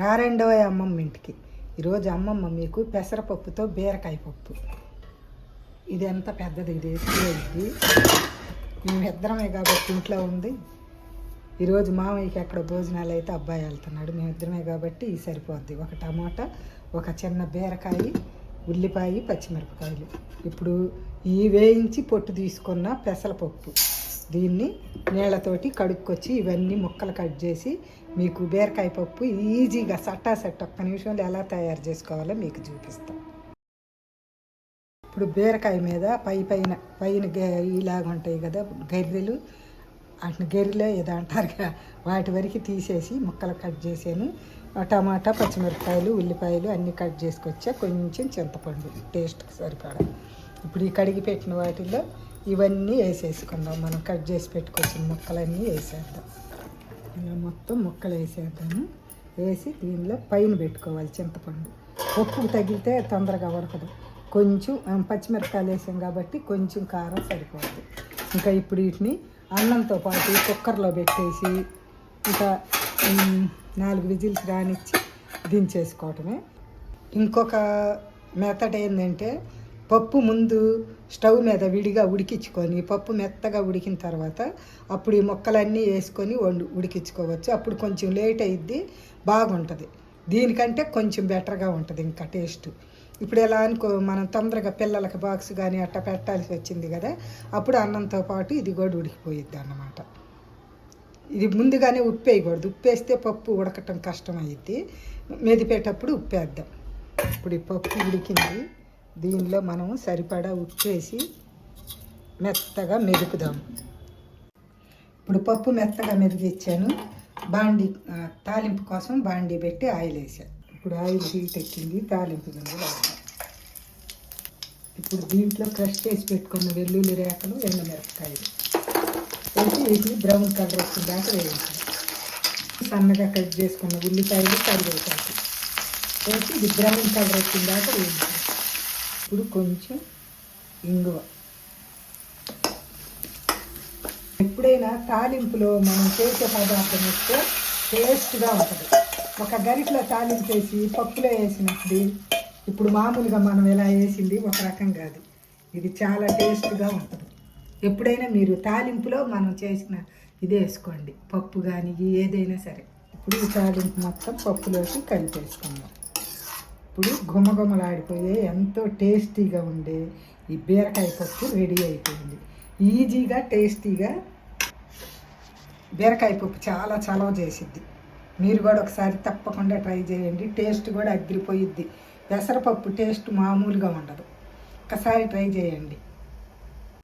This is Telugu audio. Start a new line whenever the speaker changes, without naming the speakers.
రారెండవ అమ్మమ్మ ఇంటికి. ఈరోజు అమ్మమ్మ మీకు పెసరపప్పుతో బీరకాయ పప్పు. ఇది ఎంత పెద్దది? ఇది ఎక్కువైంది మేమిద్దరమే కాబట్టి ఇంట్లో ఉంది. ఈరోజు మామయ్యకి ఎక్కడ భోజనాలు అయితే అబ్బాయి వెళ్తున్నాడు. మేమిద్దరమే కాబట్టి ఇది సరిపోద్ది. ఒక టమాటా ఒక చిన్న బీరకాయ ఉల్లిపాయ పచ్చిమిరపకాయలు. ఇప్పుడు ఈ వేయించి పొట్టు తీసుకున్న పెసరపప్పు. దీన్ని నీళ్ళతోటి కడుక్కొచ్చి ఇవన్నీ ముక్కలు కట్ చేసి మీకు బీరకాయ పప్పు ఈజీగా సట్టా సెట్ ఒక్క నిమిషంలో ఎలా తయారు చేసుకోవాలో మీకు చూపిస్తాం. ఇప్పుడు బీరకాయ మీద పై పైన పైన గె- ఇలాగ ఉంటాయి కదా గర్రెలు అటు గెర్రెలో ఏదో కదా వాటి వరకు తీసేసి ముక్కలు కట్ చేసాను టమాటా పచ్చిమిరపకాయలు ఉల్లిపాయలు అన్నీ కట్ చేసుకొచ్చా కొంచెం చింతపండు టేస్ట్కి సరిపడా. ఇప్పుడు ఈ కడిగి పెట్టిన వాటిల్లో ఇవన్నీ వేసేసుకుందాం. మనం కట్ చేసి పెట్టుకొచ్చిన ముక్కలన్నీ వేసేద్దాం. ఇలా మొత్తం ముక్కలు వేసేద్దాము. వేసి దీనిలో పైన పెట్టుకోవాలి చింతపండు. ఉప్పు తగిలితే తొందరగా ఉడకదు. కొంచెం పచ్చిమిరపకాయలు వేసాం కాబట్టి కొంచెం కారం సరిపోతుంది. ఇంకా ఇప్పుడు వీటిని అన్నంతో పాటు కుక్కర్లో పెట్టేసి ఇంకా నాలుగు విజిల్స్ రానిచ్చి దించేసుకోవటమే. ఇంకొక మెథడ్ ఏంటంటే పప్పు ముందు స్టవ్ మీద విడిగా ఉడికించుకొని పప్పు మెత్తగా ఉడికిన తర్వాత అప్పుడు ఈ ముక్కలన్నీ వేసుకొని వండు ఉడికించుకోవచ్చు. అప్పుడు కొంచెం లేట్ అయ్యిద్ది బాగుంటుంది. దీనికంటే కొంచెం బెటర్గా ఉంటుంది ఇంకా టేస్ట్. ఇప్పుడు ఎలా అనుకో మనం తొందరగా పిల్లలకి బాక్స్ కానీ అట్ట పెట్టాల్సి వచ్చింది కదా అప్పుడు అన్నంతో పాటు ఇది కూడా ఉడికిపోయిద్ది అన్నమాట ఇది ముందుగానే ఉప్పు వేయకూడదు ఉప్పు వేస్తే పప్పు ఉడకటం కష్టం అయ్యిద్ది మెదిపేటప్పుడు ఉప్పు వేద్దాం ఇప్పుడు ఈ పప్పు ఉడికింది. దీనిలో మనం సరిపడా ఉప్పు వేసి మెత్తగా మెదుకుదాం ఇప్పుడు పప్పు మెత్తగా మెదిగిచ్చాను. బాండి తాలింపు కోసం బాండి పెట్టి ఆయిల్ వేసాను ఇప్పుడు ఆయిల్ హీట్ ఎక్కింది తాలింపు గింజలు ఇప్పుడు దీంట్లో క్రష్ చేసి పెట్టుకున్న వెల్లుల్లి రేఖలు ఎండమిరపకాయలు వేసి వీటిని బ్రౌన్ కలర్ వచ్చిన దాకా వేయించాలి. సన్నగా కట్ చేసుకున్న ఉల్లిపాయలు కరివేపాకు వేసి ఇది బ్రౌన్ కలర్ వచ్చిన దాకా వేయించాలి. ఇప్పుడు కొంచెం ఇంగువ. ఎప్పుడైనా తాలింపులో మనం చేసే పదార్థం వస్తే టేస్ట్గా ఉంటుంది. ఒక గరిటలో తాలింపు వేసి పప్పులో వేసినప్పుడు ఇప్పుడు మామూలుగా మనం ఎలా వేసింది ఒక రకం కాదు. ఇది చాలా టేస్ట్గా ఉంటుంది. ఎప్పుడైనా మీరు తాలింపులో మనం చేసిన ఇది వేసుకోండి. పప్పు కానీ ఏదైనా సరే. ఇప్పుడు ఈ తాలింపు మొత్తం పప్పులోకి కలిపేసుకుందాం. ఇప్పుడు గుమగుమలాడిపోయే ఎంతో టేస్టీగా ఉండే ఈ బీరకాయ పప్పు రెడీ అయిపోయింది. ఈజీగా టేస్టీగా బీరకాయ పప్పు చాలా చలవ చేసిద్ది. మీరు కూడా ఒకసారి తప్పకుండా ట్రై చేయండి టేస్ట్ కూడా అగ్గిరిపోయిద్ది పెసరపప్పు టేస్ట్ మామూలుగా ఉండదు. ఒకసారి ట్రై చేయండి.